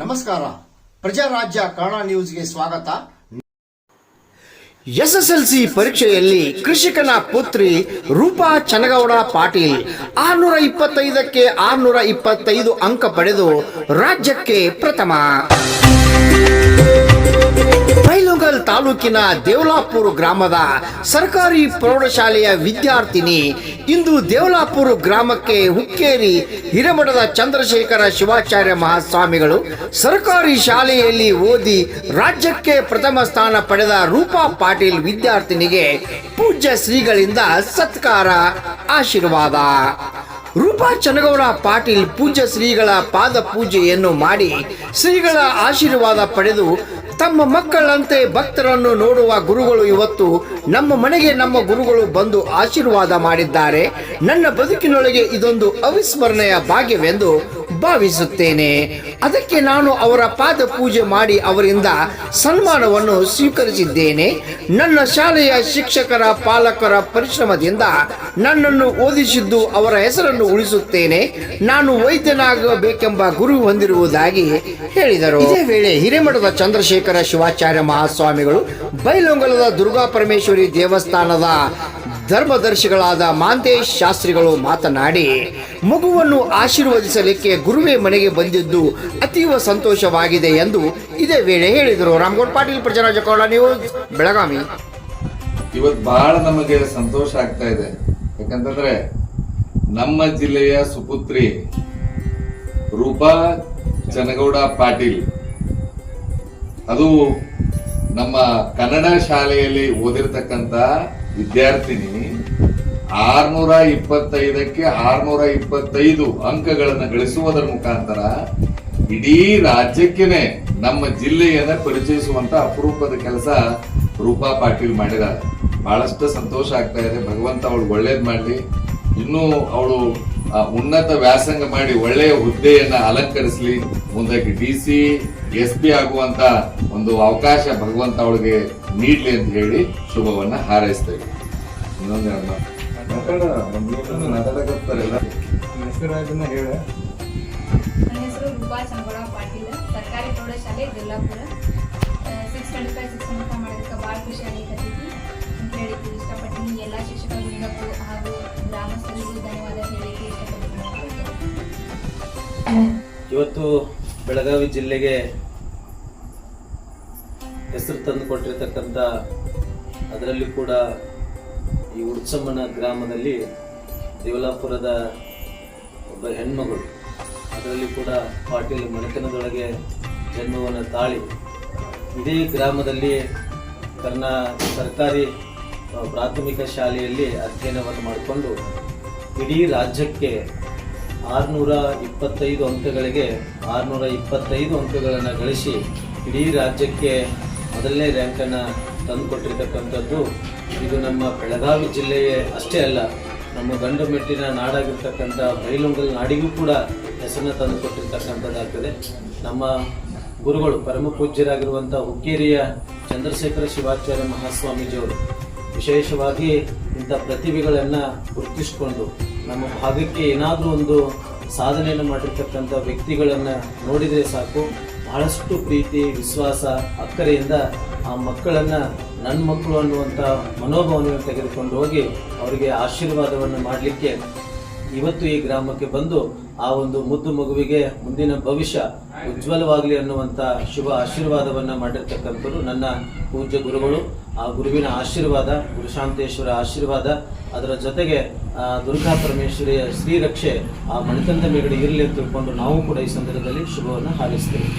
ನಮಸ್ಕಾರ. ಪ್ರಜಾರಾಜ್ಯ ಕನ್ನಡ ನ್ಯೂಸ್ಗೆ ಸ್ವಾಗತ. ಎಸ್ಎಸ್ಎಲ್ಸಿ ಪರೀಕ್ಷೆಯಲ್ಲಿ ಕೃಷಿಕನ ಪುತ್ರಿ ರೂಪಾ ಚನಗೌಡ ಪಾಟೀಲ್ ಆರ್ನೂರ ಇಪ್ಪತ್ತೈದಕ್ಕೆ ಆರ್ನೂರ ಇಪ್ಪತ್ತೈದು ಅಂಕ ಪಡೆದು ರಾಜ್ಯಕ್ಕೆ ಪ್ರಥಮ. ಬೈಲುಗಲ್ ತಾಲೂಕಿನ ದೇವಲಾಪುರ ಗ್ರಾಮದ ಸರ್ಕಾರಿ ಪ್ರೌಢಶಾಲೆಯ ವಿದ್ಯಾರ್ಥಿನಿ ಇಂದು ದೇವಲಾಪುರ ಗ್ರಾಮಕ್ಕೆ ಹುಕ್ಕೇರಿ ಹಿರೇಮಠದ ಚಂದ್ರಶೇಖರ ಶಿವಾಚಾರ್ಯ ಮಹಾಸ್ವಾಮಿಗಳು ಸರ್ಕಾರಿ ಶಾಲೆಯಲ್ಲಿ ಓದಿ ರಾಜ್ಯಕ್ಕೆ ಪ್ರಥಮ ಸ್ಥಾನ ಪಡೆದ ರೂಪಾ ಪಾಟೀಲ್ ವಿದ್ಯಾರ್ಥಿನಿಗೆ ಪೂಜ್ಯ ಶ್ರೀಗಳಿಂದ ಸತ್ಕಾರ, ಆಶೀರ್ವಾದ. ರೂಪಾ ಚನಗೌಡ ಪಾಟೀಲ್ ಪೂಜ್ಯ ಶ್ರೀಗಳ ಪಾದ ಪೂಜೆಯನ್ನು ಮಾಡಿ ಶ್ರೀಗಳ ಆಶೀರ್ವಾದ ಪಡೆದು ತಮ್ಮ ಮಕ್ಕಳಂತೆ ಭಕ್ತರನ್ನು ನೋಡುವ ಗುರುಗಳು ಇವತ್ತು ನಮ್ಮ ಮನೆಗೆ ನಮ್ಮ ಗುರುಗಳು ಬಂದು ಆಶೀರ್ವಾದ ಮಾಡಿದ್ದಾರೆ. ನನ್ನ ಬದುಕಿನೊಳಗೆ ಇದೊಂದು ಅವಿಸ್ಮರಣೆಯ ಭಾಗ್ಯವೆಂದು ಭಾವಿಸುತ್ತೇನೆ. ಅದಕ್ಕೆ ನಾನು ಅವರ ಪಾದ ಪೂಜೆ ಮಾಡಿ ಅವರಿಂದ ಸನ್ಮಾನವನ್ನು ಸ್ವೀಕರಿಸಿದ್ದೇನೆ. ನನ್ನ ಶಾಲೆಯ ಶಿಕ್ಷಕರ ಪಾಲಕರ ಪರಿಶ್ರಮದಿಂದ ನನ್ನನ್ನು ಓದಿಸಿದ್ದು ಅವರ ಹೆಸರನ್ನು ಉಳಿಸುತ್ತೇನೆ. ನಾನು ವೈದ್ಯನಾಗಬೇಕೆಂಬ ಗುರು ಹೊಂದಿರುವುದಾಗಿ ಹೇಳಿದರು. ಇದೇ ವೇಳೆ ಹಿರೇಮಠದ ಚಂದ್ರಶೇಖರ ಶಿವಾಚಾರ್ಯ ಮಹಾಸ್ವಾಮಿಗಳು, ಬೈಲೊಂಗಲದ ದುರ್ಗಾ ಪರಮೇಶ್ವರಿ ದೇವಸ್ಥಾನದ ಧರ್ಮದರ್ಶಿಗಳಾದ ಮಾಂತೇಶ್ ಶಾಸ್ತ್ರಿಗಳು ಮಾತನಾಡಿ, ಮಗುವನ್ನು ಆಶೀರ್ವದಿಸಲಿಕ್ಕೆ ಗುರುವೇ ಮನೆಗೆ ಬಂದಿದ್ದು ಅತೀವ ಸಂತೋಷವಾಗಿದೆ ಎಂದು ಇದೇ ವೇಳೆ ಹೇಳಿದರು. ರಾಮಗೌಡ ಪಾಟೀಲ್, ಪ್ರಜರಾಜ ಕೌಡ ನ್ಯೂಸ್, ಬೆಳಗಾವಿ. ಇವತ್ತು ಬಹಳ ನಮಗೆ ಸಂತೋಷ ಆಗ್ತಾ ಇದೆ. ಯಾಕಂತಂದ್ರೆ ನಮ್ಮ ಜಿಲ್ಲೆಯ ಸುಪುತ್ರಿ ರೂಪಾ ಚನಗೌಡ ಪಾಟೀಲ್ ಅದು ನಮ್ಮ ಕನ್ನಡ ಶಾಲೆಯಲ್ಲಿ ಓದಿರ್ತಕ್ಕಂತ ವಿದ್ಯಾರ್ಥಿನಿ ಆರ್ನೂರ ಇಪ್ಪತ್ತೈದಕ್ಕೆ ಆರ್ನೂರ ಇಪ್ಪತ್ತೈದು ಅಂಕಗಳನ್ನು ಗಳಿಸುವುದರ ಮುಖಾಂತರ ಇಡೀ ರಾಜ್ಯಕ್ಕೇನೆ ನಮ್ಮ ಜಿಲ್ಲೆಯನ್ನ ಪರಿಚಯಿಸುವಂತ ಅಪರೂಪದ ಕೆಲಸ ರೂಪಾ ಪಾಟೀಲ್ ಮಾಡಿದ್ದಾರೆ. ಬಹಳಷ್ಟು ಸಂತೋಷ ಆಗ್ತಾ ಇದೆ. ಭಗವಂತ ಅವಳು ಒಳ್ಳೇದು ಮಾಡಲಿ. ಇನ್ನೂ ಅವಳು ಉನ್ನತ ವ್ಯಾಸಂಗ ಮಾಡಿ ಒಳ್ಳೆಯ ಹುದ್ದೆಯನ್ನ ಅಲಂಕರಿಸಲಿ. ಮುಂದಕ್ಕೆ ಡಿ ಸಿ ಎಸ್ ಪಿ ಆಗುವಂತ ಒಂದು ಅವಕಾಶ ಭಗವಂತ ಅವಳಿಗೆ ನೀಡ್ಲಿ ಅಂತ ಹೇಳಿ ಶುಭವನ್ನ ಹಾರೈಸ್ತೇವೆ ಇನ್ನೊಂದು ಸರ್ಕಾರಿ ಪ್ರೌಢಶಾಲೆ Jallapura six twenty five six ಮಾಡೋದಕ್ಕೆ ಭಾಳ ಖುಷಿ ಆಗೈತೈತಿ ಅಂತ ಹೇಳಿ ಇಷ್ಟಪಡ್ತೀನಿ. ಇವತ್ತು ಬೆಳಗಾವಿ ಜಿಲ್ಲೆಗೆ ಹೆಸರು ತಂದು ಕೊಟ್ಟಿರ್ತಕ್ಕಂಥ ಅದರಲ್ಲಿ ಕೂಡ ಈ ಉಡ್ಸಮ್ಮನ ಗ್ರಾಮದಲ್ಲಿ ದೇವಲಾಪುರದ ಒಬ್ಬ ಹೆಣ್ಮಗಳು. ಅದರಲ್ಲಿ ಕೂಡ ಪಾಟೀಲ್ ಮನೆತನದೊಳಗೆ ಜನ್ಮವನ್ನು ತಾಳಿ ಇದೇ ಗ್ರಾಮದಲ್ಲಿ ತನ್ನ ಸರ್ಕಾರಿ ಪ್ರಾಥಮಿಕ ಶಾಲೆಯಲ್ಲಿ ಅಧ್ಯಯನವನ್ನು ಮಾಡಿಕೊಂಡು ಇಡೀ ರಾಜ್ಯಕ್ಕೆ ಆರುನೂರ ಇಪ್ಪತ್ತೈದು ಅಂಕಗಳಿಗೆ, ಆರುನೂರ ಇಪ್ಪತ್ತೈದು ಅಂಕಗಳನ್ನು ಗಳಿಸಿ ಇಡೀ ರಾಜ್ಯಕ್ಕೆ ಮೊದಲನೇ ರ್ಯಾಂಕನ್ನು ತಂದುಕೊಟ್ಟಿರ್ತಕ್ಕಂಥದ್ದು ಇದು ನಮ್ಮ ಬೆಳಗಾವಿ ಜಿಲ್ಲೆಯೇ ಅಷ್ಟೇ ಅಲ್ಲ, ನಮ್ಮ ಗಂಡು ಮೆಟ್ಟಿನ ನಾಡಾಗಿರ್ತಕ್ಕಂಥ ಬೈಲುಂಗಲ್ ನಾಡಿಗೂ ಕೂಡ ಹೆಸರನ್ನು ತಂದುಕೊಟ್ಟಿರ್ತಕ್ಕಂಥದ್ದಾಗ್ತದೆ. ನಮ್ಮ ಗುರುಗಳು ಪರಮ ಪೂಜ್ಯರಾಗಿರುವಂಥ ಹುಕ್ಕೇರಿಯ ಚಂದ್ರಶೇಖರ ಶಿವಾಚಾರ್ಯ ಮಹಾಸ್ವಾಮೀಜಿಯವರು ವಿಶೇಷವಾಗಿ ಇಂಥ ಪ್ರತಿಭೆಗಳನ್ನು ಗುರುತಿಸಿಕೊಂಡು ನಮ್ಮ ಭಾಗಕ್ಕೆ ಏನಾದರೂ ಒಂದು ಸಾಧನೆಯನ್ನು ಮಾಡಿರ್ತಕ್ಕಂಥ ವ್ಯಕ್ತಿಗಳನ್ನು ನೋಡಿದರೆ ಸಾಕು. ಬಹಳಷ್ಟು ಪ್ರೀತಿ, ವಿಶ್ವಾಸ, ಅಕ್ಕರೆಯಿಂದ ಆ ಮಕ್ಕಳನ್ನು ನನ್ನ ಮಕ್ಕಳು ಅನ್ನುವಂಥ ಮನೋಭಾವನೆಯನ್ನು ತೆಗೆದುಕೊಂಡು ಹೋಗಿ ಅವರಿಗೆ ಆಶೀರ್ವಾದವನ್ನು ಮಾಡಲಿಕ್ಕೆ ಇವತ್ತು ಈ ಗ್ರಾಮಕ್ಕೆ ಬಂದು ಆ ಒಂದು ಮುದ್ದು ಮಗುವಿಗೆ ಮುಂದಿನ ಭವಿಷ್ಯ ಉಜ್ವಲವಾಗಲಿ ಅನ್ನುವಂಥ ಶುಭ ಆಶೀರ್ವಾದವನ್ನ ಮಾಡಿರ್ತಕ್ಕಂಥದ್ದು ನನ್ನ ಪೂಜ್ಯ ಗುರುಗಳು. ಆ ಗುರುವಿನ ಆಶೀರ್ವಾದ ಗುರುಶಾಂತೇಶ್ವರ ಆಶೀರ್ವಾದ, ಅದರ ಜೊತೆಗೆ ದುರ್ಗಾ ಪರಮೇಶ್ವರಿಯ ಶ್ರೀರಕ್ಷೆ ಆ ಮಣಿತಂದ ಮೇಗಡೆ ಇರಲಿ ಅಂತ ತಿಳ್ಕೊಂಡು ನಾವು ಕೂಡ ಈ ಸಂದರ್ಭದಲ್ಲಿ ಶುಭವನ್ನು ಹಾರೈಸ್ತೇವೆ.